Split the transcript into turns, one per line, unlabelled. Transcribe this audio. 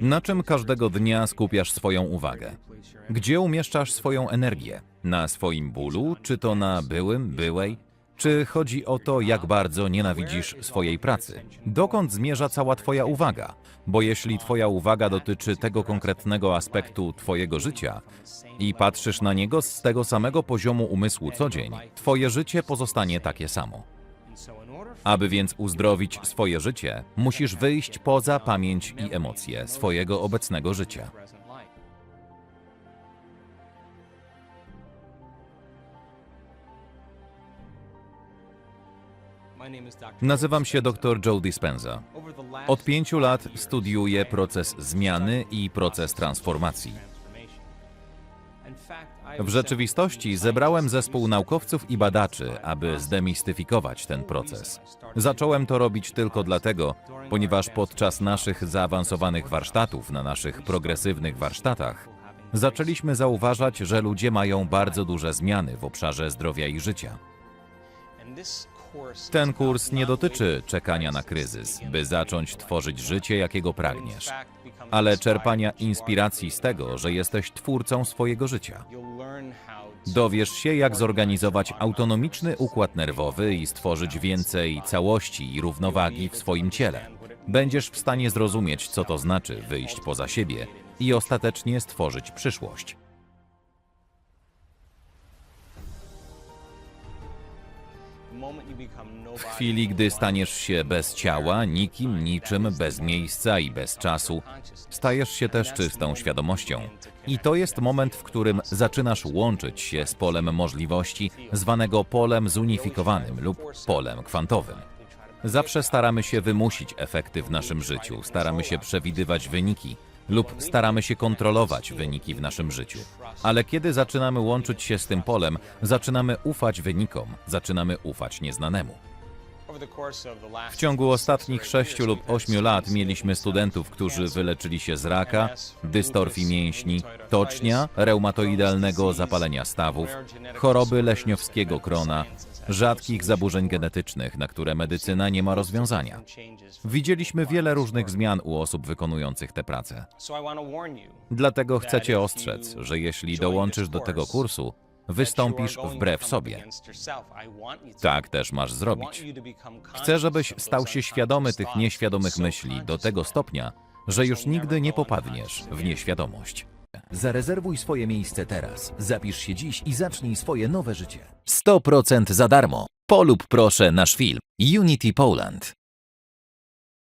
Na czym każdego dnia skupiasz swoją uwagę? Gdzie umieszczasz swoją energię? Na swoim bólu, czy to na byłym, byłej? Czy chodzi o to, jak bardzo nienawidzisz swojej pracy? Dokąd zmierza cała Twoja uwaga? Bo jeśli Twoja uwaga dotyczy tego konkretnego aspektu Twojego życia i patrzysz na niego z tego samego poziomu umysłu co dzień, Twoje życie pozostanie takie samo. Aby więc uzdrowić swoje życie, musisz wyjść poza pamięć i emocje swojego obecnego życia. Nazywam się dr Joe Dispenza. Od pięciu lat studiuję proces zmiany i proces transformacji. W rzeczywistości zebrałem zespół naukowców i badaczy, aby zdemistyfikować ten proces. Zacząłem to robić tylko dlatego, ponieważ podczas naszych zaawansowanych warsztatów, na naszych progresywnych warsztatach, zaczęliśmy zauważać, że ludzie mają bardzo duże zmiany w obszarze zdrowia i życia. Ten kurs nie dotyczy czekania na kryzys, by zacząć tworzyć życie, jakiego pragniesz, ale czerpania inspiracji z tego, że jesteś twórcą swojego życia. Dowiesz się, jak zorganizować autonomiczny układ nerwowy i stworzyć więcej całości i równowagi w swoim ciele. Będziesz w stanie zrozumieć, co to znaczy wyjść poza siebie i ostatecznie stworzyć przyszłość. W chwili, gdy staniesz się bez ciała, nikim, niczym, bez miejsca i bez czasu, stajesz się też czystą świadomością. I to jest moment, w którym zaczynasz łączyć się z polem możliwości, zwanego polem zunifikowanym lub polem kwantowym. Zawsze staramy się wymusić efekty w naszym życiu, staramy się przewidywać wyniki lub staramy się kontrolować wyniki w naszym życiu. Ale kiedy zaczynamy łączyć się z tym polem, zaczynamy ufać wynikom, zaczynamy ufać nieznanemu. W ciągu ostatnich sześciu lub ośmiu lat mieliśmy studentów, którzy wyleczyli się z raka, dystorfii mięśni, tocznia, reumatoidalnego zapalenia stawów, choroby leśniowskiego krona, rzadkich zaburzeń genetycznych, na które medycyna nie ma rozwiązania. Widzieliśmy wiele różnych zmian u osób wykonujących tę pracę. Dlatego chcę Cię ostrzec, że jeśli dołączysz do tego kursu, wystąpisz wbrew sobie. Tak też masz zrobić. Chcę, żebyś stał się świadomy tych nieświadomych myśli do tego stopnia, że już nigdy nie popadniesz w nieświadomość.
Zarezerwuj swoje miejsce teraz. Zapisz się dziś i zacznij swoje nowe życie. 100% za darmo. Polub proszę nasz film Unity Poland.